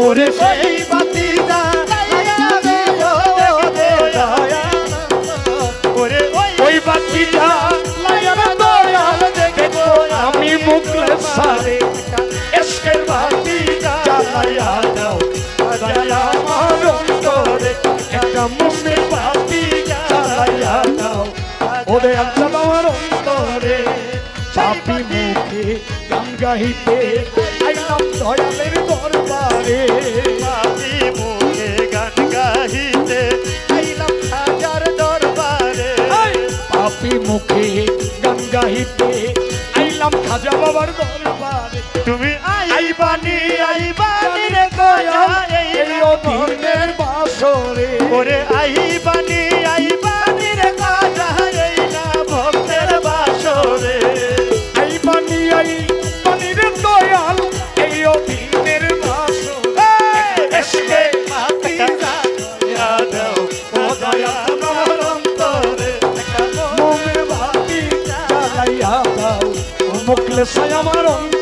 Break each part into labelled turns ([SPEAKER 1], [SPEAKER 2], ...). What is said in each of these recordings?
[SPEAKER 1] ওরে সেই বাতি ওই বাতিটা আমি মুখলে সারে এসকের বাতিটা জ্বালাইয়া দাও দয়া আমার অন্তরে একটা মুখের বাতি জ্বালাইয়া দাও ওরে আচ্ছা আমার অন্তরে চাপি মুখে গান গাইতে আইলাম দয়ালের দরবারে
[SPEAKER 2] পাপি মুখে গান গাহিতে আইলাম হাজার দরবারে।
[SPEAKER 1] পাপি মুখে গান গাইতে আইলাম খাজা বাবার দরবারে।
[SPEAKER 2] তুমি আইবানি আইবানি রে এই
[SPEAKER 1] এই অধীনের বাসরে।
[SPEAKER 2] ওরে আইবানি আইবানি
[SPEAKER 1] সাই আমার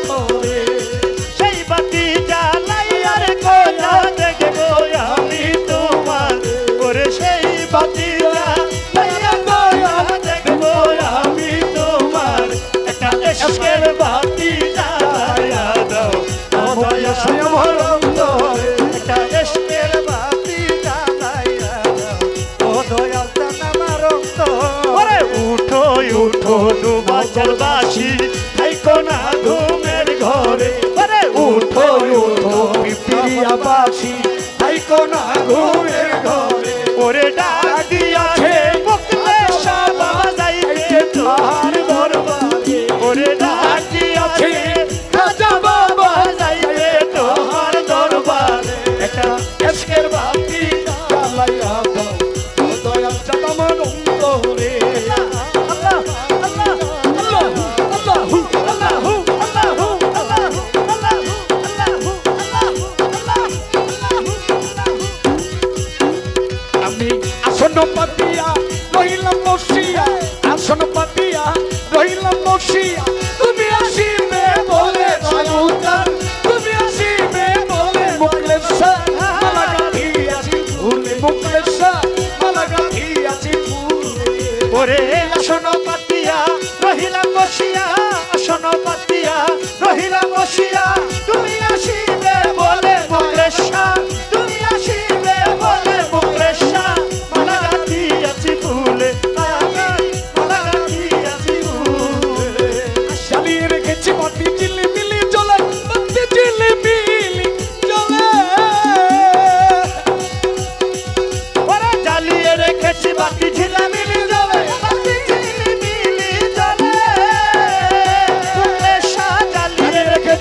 [SPEAKER 1] বসিয়া আসন পাতিয়া, রহিলাম বসিয়া তুমি আসিবে বলে সায়ুতার তুমি আসিবে বলে মুকলেশা মালা গাঁথিয়াছি ফুলে মুকলেশা মালা গাঁথিয়াছি ফুলে।
[SPEAKER 2] ওরে আসন পাতিয়া, রহিলাম বসিয়া আসন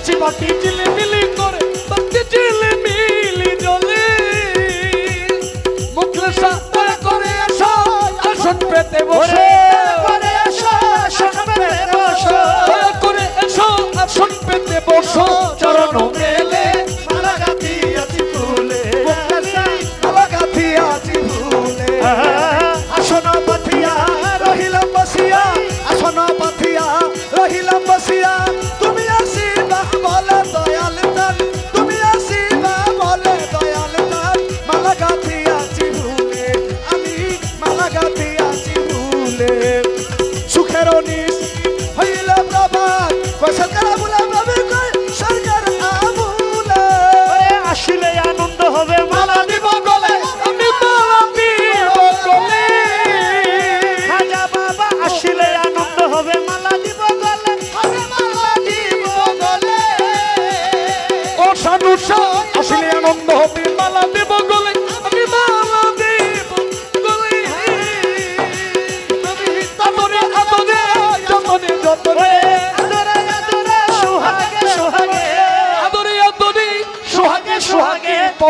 [SPEAKER 2] জ্বালিয়ে রেখেছি
[SPEAKER 1] মাটি চিলি মিলি করে মাটি চিলি মিলি চলে মুখলে সাতটা করে আসো আসন পেতে বসে।
[SPEAKER 2] করে আসো শোনবে বসো।
[SPEAKER 1] দয়া করে এসো আসন পেতে বসো। চরণ মেলে
[SPEAKER 2] আসন পাথিয়া
[SPEAKER 1] রহিলাম বসিয়া। আসন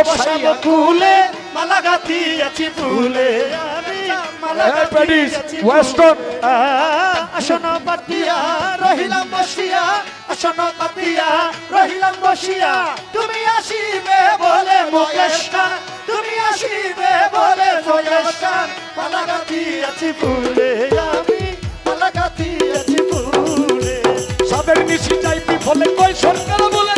[SPEAKER 2] বসাবো কুলে মালা গাঁথি আছি ফুলে। আমি মালা গাঁথি
[SPEAKER 1] প্যারিস
[SPEAKER 2] আছি
[SPEAKER 1] ওয়েস্টার্ন।
[SPEAKER 2] আসন পাতিয়া রহিলাম বসিয়া। আসন পাতিয়া রহিলাম বসিয়া। তুমি আসিবে বলে মুকেশা তুমি আসিবে বলে মুকেশা মালা গাঁথি আছি ফুলে আমি মালা গাঁথি আছি ফুলে।
[SPEAKER 1] সাদের নিশি যাই বিফলে কই সরকার বলে আরে কই সরকার বলে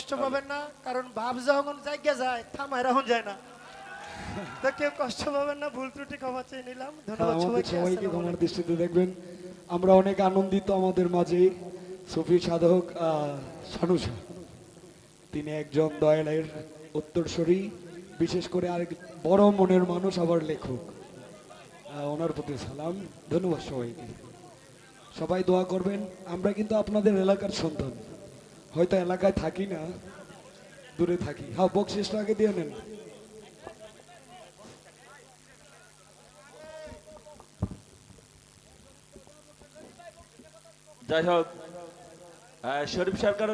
[SPEAKER 2] কষ্ট পাবেন না কারণ ভাব যখন জায়গা যায় থামায় রাখুন যায় না। তো কেউ কষ্ট পাবেন না ভুল ত্রুটি ক্ষমা চেয়ে নিলাম। ধন্যবাদ সবাইকে
[SPEAKER 1] সবাইকে ক্ষমার দৃষ্টিতে দেখবেন আমরা অনেক আনন্দিত আমাদের মাঝে। সুফি সাধক আহ, তিনি একজন দয়ালের উত্তরসূরি বিশেষ করে আরেক বড় মনের মানুষ আবার লেখক। ওনার প্রতি সালাম ধন্যবাদ সবাইকে। সবাই দোয়া করবেন আমরা কিন্তু আপনাদের এলাকার সন্তান। হয়তো এলাকায় থাকি না, দূরে থাকি। হ্যাঁ বকশিসটা আগে দিয়ে নেন।
[SPEAKER 3] যাই হোক শরীফ সরকার